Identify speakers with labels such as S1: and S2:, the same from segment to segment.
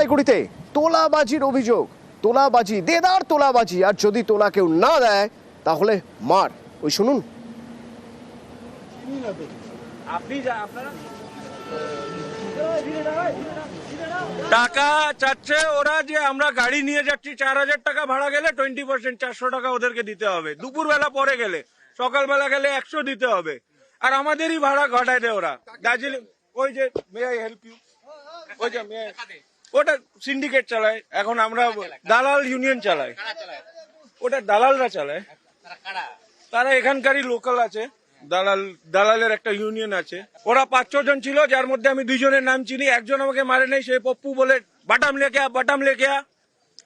S1: জলপাইগুড়িতে তোলাবাজির অভিযোগ। তোলাবাজি দেদার তোলাবাজি। আর যদি তোলা কেউ না দেয় তাহলে মার। ওই শুনুন।
S2: আপনি যা আপনারা? টাকা চাচ্ছে ওরা যে আমরা গাড়ি নিয়ে যাচ্ছি চার হাজার টাকা ভাড়া গেলে টোয়েন্টি পার্সেন্ট চারশো টাকা ওদেরকে দিতে হবে। দুপুরবেলা পরে গেলে সকালবেলা গেলে একশো দিতে হবে। আর আমাদেরই ভাড়া ঘটায় দেয় ওরা। দার্জিলিং ওই যে মে আই হেল্প ইউ ওই যে I- ওটা সিন্ডিকেট চালায়। এখন আমরা দালাল ইউনিয়ন চালাই ওটা দালালরা চালায়। তারা এখানকারই লোকাল আছে। দালাল দালালের একটা ইউনিয়ন আছে। ওরা পাঁচ ছ জন ছিল যার মধ্যে আমি দুইজনের নাম চিনি। একজন আমাকে মারে নেই সে পপ্পু বলে বাটাম আ, বাটাম আ।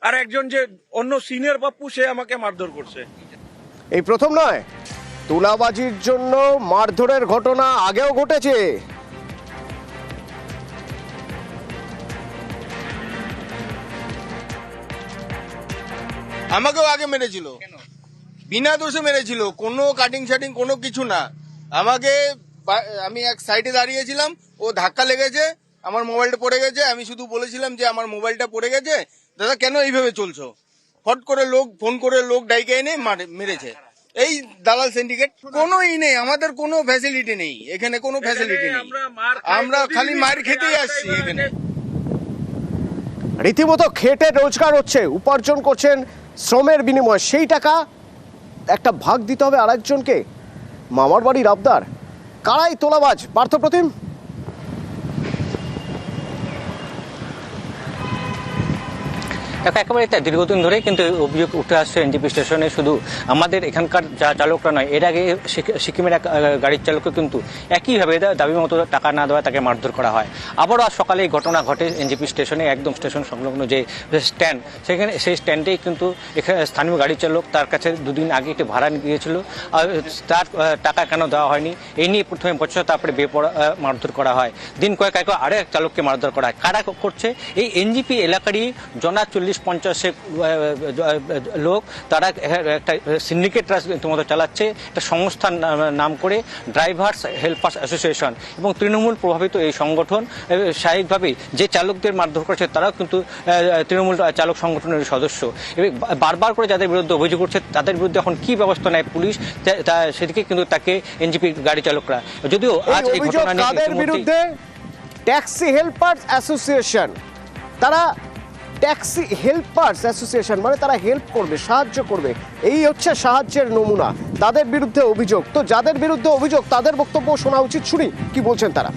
S2: আর একজন যে অন্য সিনিয়র পপ্পু সে আমাকে মারধর করছে।
S1: এই প্রথম নয় তুলাবাজির জন্য মারধরের ঘটনা আগেও ঘটেছে।
S3: আমাকেও আগে মেরেছিল। বিনা দোষে মেরেছিল। কোনো কাটিং শাটিং কোনো কিছু না। আমাকে আমি এক সাইডে দাঁড়িয়েছিলাম ও ধাক্কা লেগেছে আমার মোবাইলটা পড়ে গেছে আমি শুধু বলেছিলাম যে আমার মোবাইলটা পড়ে গেছে দাদা কেন এইভাবে চলছো? ফট করে লোক ফোন করে লোক ডাইকে এনে মারে- মেরেছে। এই দালাল সিন্ডিকেট কোনো ই নেই আমাদের কোনো ফ্যাসিলিটি নেই এখানে কোনো ফ্যাসিলিটি নেই।
S2: আমরা
S3: খালি মার খেতেই আসছি এখানে।
S1: রীতিমতো খেটে রোজগার হচ্ছে উপার্জন করছেন শ্রমের বিনিময়ে সেই টাকা একটা ভাগ দিতে হবে আরেকজনকে। মামার বাড়ির আবদার কারাই তোলাবাজ, পার্থপ্রতিম?
S4: দেখো একেবারে তাই দীর্ঘদিন ধরেই কিন্তু অভিযোগ উঠে আসছে এনটিপি স্টেশনে শুধু আমাদের এখানকার যা চালকরা নয় এর আগে সিকিমের এক গাড়ির চালককে কিন্তু একইভাবে দাবি মতো টাকা না দেওয়া তাকে মারধর করা হয়। আবারও আজ সকালে এই ঘটনা ঘটে এনজিপি স্টেশনে একদম স্টেশন সংলগ্ন যে স্ট্যান্ড সেখানে সেই স্ট্যান্ডেই কিন্তু এখানে স্থানীয় গাড়ি চালক তার কাছে দুদিন আগে একটি ভাড়া গিয়েছিল আর তার টাকা কেন দেওয়া হয়নি এই নিয়ে প্রথমে বছর তারপরে আহ, মারধর করা হয়। দিন কয়েক আগে আরও এক চালককে মারধর করা হয়। কারা করছে? এই এনজিপি এলাকারই জনা চল্লিশ পঞ্চাশে লোক তারা একটা সিন্ডিকেট রীতিমতো চালাচ্ছে একটা সংস্থার নাম- করে ড্রাইভার্স হেল্পার্স অ্যাসোসিয়েশন এবং তৃণমূল প্রভাবিত এই সংগঠন স্বাভাবিকভাবেই যে চালকদের মারধর করছে তারাও কিন্তু তৃণমূল চালক সংগঠনের সদস্য। বারবার করে যাদের বিরুদ্ধে অভিযোগ করছে তাদের বিরুদ্ধে এখন কি ব্যবস্থা নেয় পুলিশ? সেদিকে কিন্তু তাকে এনজিপি গাড়ি চালকরা। যদিও আজ এই ঘটনা নিয়ে
S1: বিরুদ্ধে? ট্যাক্সি হেল্পার্স অ্যাসোসিয়েশন তারা ট্যাক্সি হেল্পার্স অ্যাসোসিয়েশন মানে তারা হেল্প করবে, সাহায্য করবে। এই হচ্ছে সাহায্যের নমুনা। তাদের বিরুদ্ধে অভিযোগ। তো যাদের বিরুদ্ধে অভিযোগ, তাদের বক্তব্য শোনা উচিত শুনি। কি বলছেন তারা?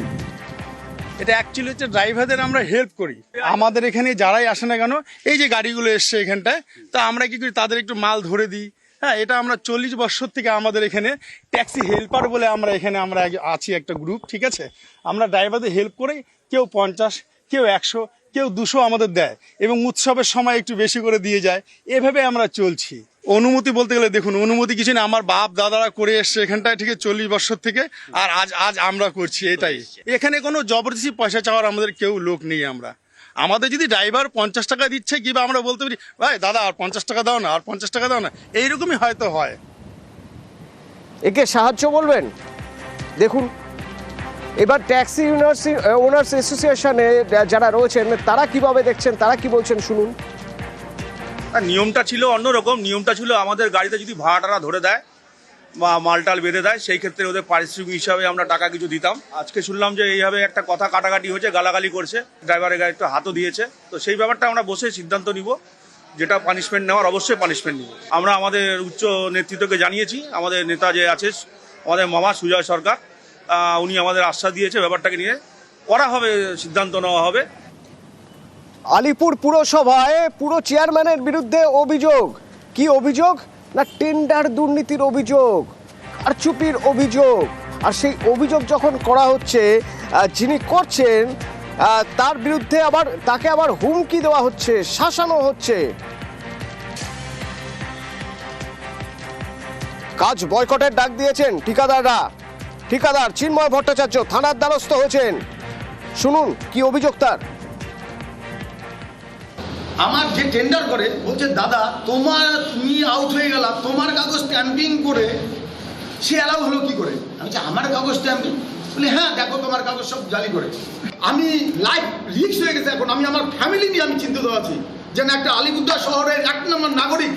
S5: এটা অ্যাকচুয়ালি হচ্ছে ড্রাইভারদের আমরা হেল্প করি। আমাদের এখানে যারাই আসে না কেন, এই যে গাড়িগুলো এসছে এখানটায়, তা আমরা কি করি, তাদের একটু মাল ধরে দিই। হ্যাঁ এটা আমরা চল্লিশ বছর থেকে আমাদের এখানে ট্যাক্সি হেল্পার বলে আমরা এখানে আমরা আছি একটা গ্রুপ ঠিক আছে? আমরা ড্রাইভারদের হেল্প করি কেউ পঞ্চাশ, কেউ একশো কেউ দুশো আমাদের দেয় এবং উৎসবের সময় একটু বেশি করে দিয়ে যায়। এভাবে আমরা চলছি। অনুমতি বলতে গেলে দেখুন, অনুমতি কিছু না আমার বাপ, দাদারা করে এসছে এখানটায় ঠিক চল্লিশ বছর থেকে আর আজ আজ আমরা করছি এটাই। এখানে কোনো জবরদস্তি পয়সা চাওয়ার আমাদের কেউ লোক নেই আমরা। আমাদের যদি ড্রাইভার পঞ্চাশ টাকা দিচ্ছে কিংবা আমরা বলতে পারি, ভাই, দাদা, আর পঞ্চাশ টাকা দাও না, আর পঞ্চাশ টাকা দাও না। এইরকমই হয়তো হয়।
S1: একে সাহায্য বলবেন? দেখুন এবার ট্যাক্সি ইউনার্স ওনার্স অ্যাসোসিয়েশনে যারা রয়েছেন, তারা কীভাবে দেখছেন, তারা কি বলছেন শুনুন।
S2: নিয়মটা ছিল অন্যরকম, নিয়মটা ছিল আমাদের গাড়িতে যদি ভাড়া টাড়া ধরে দেয় বা মালটাল বেঁধে দেয়, সেই ক্ষেত্রে ওদের পারিশ্রমিক হিসাবে আমরা টাকা কিছু দিতাম। আজকে শুনলাম যে এইভাবে একটা কথা কাটাকাটি হয়েছে, গালাগালি করছে, ড্রাইভারের গাড়ি একটু হাতও দিয়েছে। তো সেই ব্যাপারটা আমরা বসে সিদ্ধান্ত নিব, যেটা পানিশমেন্ট নেওয়ার অবশ্যই পানিশমেন্ট নিব। আমরা আমাদের উচ্চ নেতৃত্বকে জানিয়েছি, আমাদের নেতা যে আছে, আমাদের মামা সুজয় সরকার উনি আমাদের আশ্বাস দিয়েছে ব্যাপারটাকে নিয়ে। করা হবে, সিদ্ধান্ত নেওয়া হবে।
S1: আলিপুর পুরসভায় পুরো চেয়ারম্যানের বিরুদ্ধে অভিযোগ। কি অভিযোগ? না, টেন্ডার দুর্নীতির অভিযোগ আর চুপির অভিযোগ। আর সেই অভিযোগ যখন করা হচ্ছে যিনি করছেন তার বিরুদ্ধে আবার, তাকে আবার হুমকি দেওয়া হচ্ছে, শাসানো হচ্ছে। কাজ বয়কটের ডাক দিয়েছেন ঠিকাদাররা। ঠিকাদার চিন্ময় ভট্টাচার্য থানার দ্বারস্থ হয়েছেন। শুনুন, কি অভিযোগ তার?
S6: আমার যে টেন্ডার করে, বলছে, দাদা, তোমার তুমি আউট হয়ে গেলাম। তোমার কাগজ স্ট্যাম্পিং করে সে অ্যালাউ হলো কি করে? আমি বলছি, আমার কাগজ স্ট্যাম্পিং বলে হ্যাঁ দেখো, তোমার কাগজ সব জালি করে। আমি লাইফ রিক্স হয়ে গেছে এখন। আমি আমার ফ্যামিলি নিয়ে আমি চিন্তিত আছি। যেন একটা আলিপুরদুয়ার শহরের এক নম্বর নাগরিক,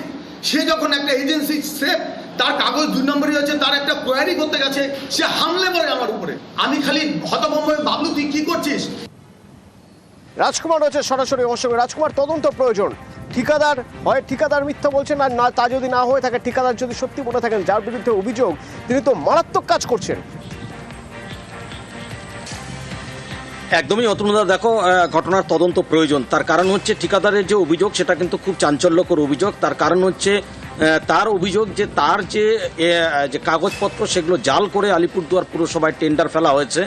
S6: সে যখন একটা এজেন্সি সেফ তার কাগজ দুই নম্বরই হচ্ছে তার একটা কোয়ারি করতে গেছে সে হামলে পড়ে আমার উপরে। আমি খালি হতভম্ব হয়ে বাবলু তুই কি করছিস?
S1: রাজকুমার রয়েছে সরাসরি সঙ্গে। রাজকুমার তদন্ত প্রয়োজন। ঠিকাদার হয় ঠিকাদার মিথ্যা বলছেন আর না তা যদি না হয়ে থাকে ঠিকাদার যদি সত্যি বলে থাকেন যার বিরুদ্ধে অভিযোগ তিনি তো মারাত্মক কাজ করছেন।
S7: একদমই অতনুদা দেখো আহ, ঘটনার তদন্ত প্রয়োজন। তার কারণ হচ্ছে ঠিকাদারের যে অভিযোগ সেটা কিন্তু খুব চাঞ্চল্যকর অভিযোগ। তার কারণ হচ্ছে তার অভিযোগ যে তার যে যে কাগজপত্র সেগুলো জাল করে আলিপুরদুয়ার পুরসভায় টেন্ডার ফেলা হয়েছে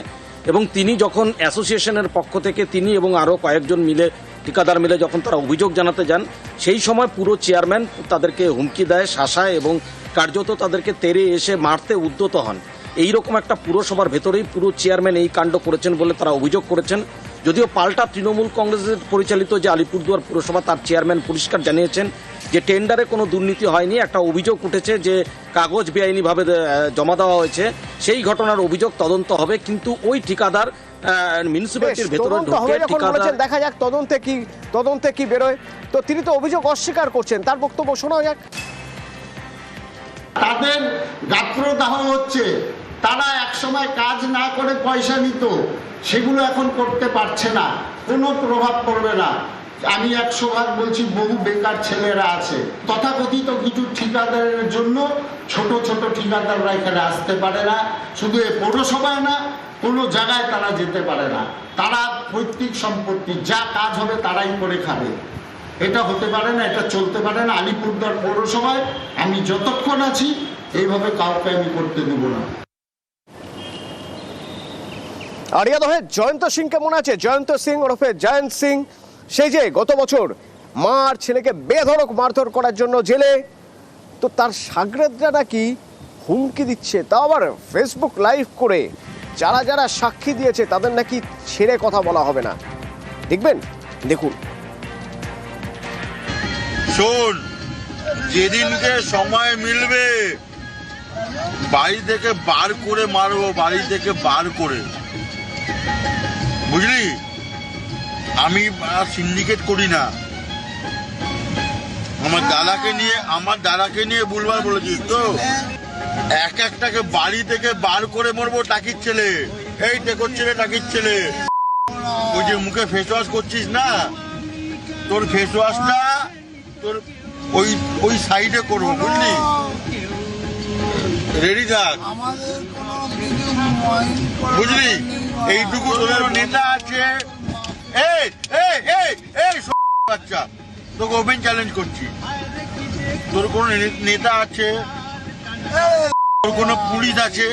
S7: এবং তিনি যখন অ্যাসোসিয়েশনের পক্ষ থেকে তিনি এবং আরও কয়েকজন মিলে, ঠিকাদার মিলে যখন তারা অভিযোগ জানাতে যান, সেই সময় পুরো চেয়ারম্যান তাদেরকে হুমকি দেয়, শাসায় এবং কার্যত তাদেরকে তেরে এসে মারতে উদ্যত হন। এই রকম একটা পুরসভার ভেতরেই পুরো চেয়ারম্যান এই কাণ্ড করেছেন বলে তারা অভিযোগ করেছেন। যদিও পাল্টা তৃণমূল কংগ্রেসের পরিচালিত যে আলিপুরদুয়ার পুরসভা তার চেয়ারম্যান পরিষ্কার জানিয়েছেন যে টেন্ডারে কোনো দুর্নীতি হয়নি। একটা অভিযোগ উঠেছে যে কাগজ বেআইনিভাবে জমা দেওয়া হয়েছে। সেই ঘটনার অভিযোগ তদন্ত হবে কিন্তু ওই ঠিকাদার মিউনিসিপ্যালিটির ভেতরে ঢুকে ঠিকাদার
S1: দেখা যাক তদন্তে কি তদন্তে কি বেরোয়। তো তিনি তো অভিযোগ অস্বীকার করছেন। তার বক্তব্য শোনা যাক।
S8: তাদের গাত্রদাহ হচ্ছে। তারা একসময় কাজ না করে পয়সা নিত। সেগুলো এখন করতে পারছে না। কোনো প্রভাব পড়বে না। আমি একশো ভাগ বলছি, বহু বেকার ছেলেরা আছে। তথাকথিত কিছু ঠিকাদারের জন্য ছোট ছোট ঠিকাদাররা এখানে আসতে পারে না। শুধু এ পৌরসভায় না, কোনো জায়গায় তারা যেতে পারে না। তারা পৈতৃক সম্পত্তি, যা কাজ হবে তারাই করে খাবে। এটা হতে পারে না, এটা চলতে পারে না। আলিপুরদুয়ার পৌরসভায় আমি যতক্ষণ আছি, এইভাবে কাউকে আমি করতে দেবো না।
S1: আরিয়া দহে, জয়ন্ত সিংকে মনে আছে? জয়ন্ত সিং ওরফে জয়ন্ত সিং। সেই যে গত বছর মা আর ছেলেকে বেধড়ক মারধর করার জন্য জেলে, তো তার সাগরেদরা নাকি হুমকি দিচ্ছে। তাও আবার ফেসবুক লাইভ করে যারা যারা সাক্ষী দিয়েছে, তাদের নাকি ছেড়ে কথা বলা হবে না। দেখবেন? দেখুন।
S9: শোন, যেদিনকে সময় মিলবে, বাড়ি থেকে বার করে মারবো, বাড়ি থেকে বার করে। বুঝলি? আমি সিন্ডিকেট করি না। আমার দাদাকে নিয়ে আমার দাদাকে নিয়ে বুলবার বলেছিস তো? এক একটাকে বাড়ি থেকে বার করে মরবো টাকির ছেলে। এই টেকর ছেলে টাকির ছেলে। ওই যে মুখে ফেস ওয়াশ করছিস না? তোর ফেস ওয়াশটা তোর ওই ওই সাইডে করব বুঝলি? রেডি থাক। বুঝলি? এইটুকু তোদের নেতা আছে। এই এই এই বাচ্চা, তোকে ওপেন চ্যালেঞ্জ করছি। তোর কোনো নেতা আছে? তোর কোনো পুলিশ আছে?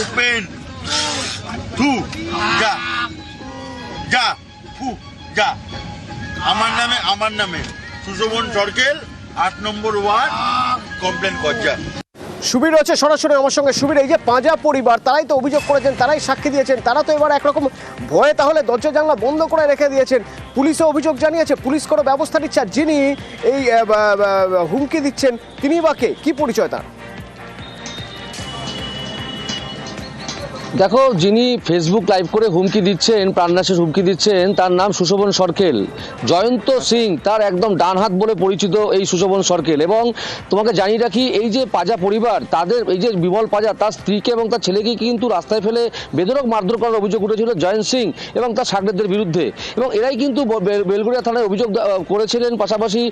S9: ওপেন তু যা। যা, ফু, যা। আমার নামে আমার নামে। সুশোভন সরকেল, আট নম্বর ওয়ার্ড কমপ্লেন কর
S1: সুবীর রয়েছে সরাসরি আমার সঙ্গে। সুবীর, এই যে পাঁজা পরিবার, তারাই তো অভিযোগ করেছেন, তারাই সাক্ষী দিয়েছেন, তারা তো এবার একরকম ভয়ে তাহলে দরজা জানলা বন্ধ করে রেখে দিয়েছেন। পুলিশে অভিযোগ জানিয়েছে, পুলিশ কোনো ব্যবস্থা নিচ্ছে যিনি এই হুমকি দিচ্ছেন, তিনি বা কে? কি পরিচয় তার?
S10: দেখো, যিনি ফেসবুক লাইভ করে হুমকি দিচ্ছেন, প্রাণনাশের হুমকি দিচ্ছেন, তার নাম সুশোভন সরকেল। জয়ন্ত সিং, তার একদম ডান হাত বলে পরিচিত এই সুশোভন সরকেল। এবং তোমাকে জানিয়ে রাখি, এই যে পাজা পরিবার, তাদের এই যে বিমল পাজা, তার স্ত্রীকে এবং তার ছেলেকে কিন্তু রাস্তায় ফেলে বেদরক মারধর করার অভিযোগ উঠেছিল জয়ন্ত সিং এবং তার সাগরেদদের বিরুদ্ধে। এবং এরাই কিন্তু বেল- বেলগুড়িয়া থানায় অভিযোগ করেছিলেন। পাশাপাশি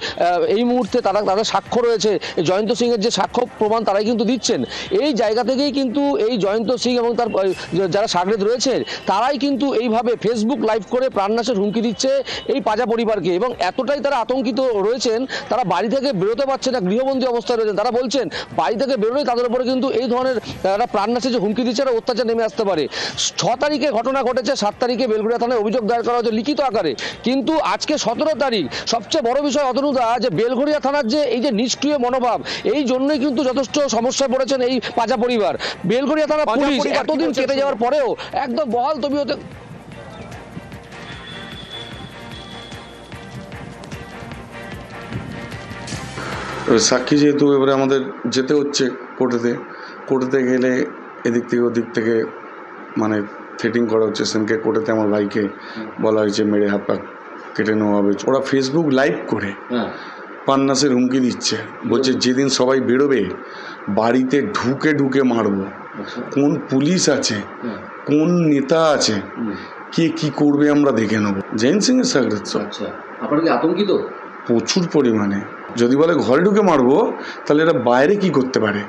S10: এই মুহূর্তে তারা, তাদের সাক্ষ্য রয়েছে। জয়ন্ত সিং এর যে সাক্ষ্য প্রমাণ তারাই কিন্তু দিচ্ছেন। এই জায়গা থেকেই কিন্তু এই জয়ন্ত সিং এবং তার যারা সাগরেদ রয়েছে তারাই কিন্তু এইভাবে ফেসবুক লাইভ করে প্রাণনাশের হুমকি দিচ্ছে এই পাজা পরিবারকে। এবং এতটাই তারা আতঙ্কিত রয়েছেন তারা বাড়ি থেকে বেরোতে পারছে না গৃহবন্দী অবস্থায় রয়েছেন। তারা বলছেন বাড়ি থেকে বেরোলেই তাদের উপরে কিন্তু এই ধরনের তারা প্রাণনাশের যে হুমকি দিচ্ছে একটা অত্যাচার নেমে আসতে পারে। ছ তারিখে ঘটনা ঘটেছে সাত তারিখে বেলগুড়িয়া থানায় অভিযোগ দায়ের করা হয়েছে লিখিত আকারে। কিন্তু আজকে সতেরো তারিখ সবচেয়ে বড় বিষয় অতনুদা যে বেলঘড়িয়া থানার যে এই যে নিষ্ক্রিয় মনোভাব এই জন্যই কিন্তু যথেষ্ট সমস্যায় পড়েছেন এই পাজা পরিবার। বেলঘড়িয়া থানা পুলিশ এতদিন কেটে যাওয়ার পরেও একদম বহাল তবিয়তে
S11: এবার সাক্ষী যেহেতু এবারে আমাদের যেতে হচ্ছে কোর্টেতে কোর্টেতে গেলে এদিক থেকে ওদিক থেকে মানে থ্রেটিং করা হচ্ছে। সেনকে কোর্টেতে আমার ভাইকে বলা হয়েছে মেরে হাত পা কেটে নেওয়া হবে। ওরা ফেসবুক লাইভ করে।
S10: হ্যাঁ।
S11: পান্নাসের হুমকি দিচ্ছে। বলছে যেদিন সবাই বেরোবে বাড়িতে ঢুকে ঢুকে মারবো। কোন পুলিশ আছে কোন নেতা আছে কে কি করবে আমরা দেখে নেব। জৈন সিং এর সাগরের
S10: আচ্ছা। আপনারা কি আতঙ্কিত?
S11: প্রচুর পরিমাণে। যদি বলে ঘরে ঢুকে মারবো তাহলে এরা বাইরে কি করতে পারে?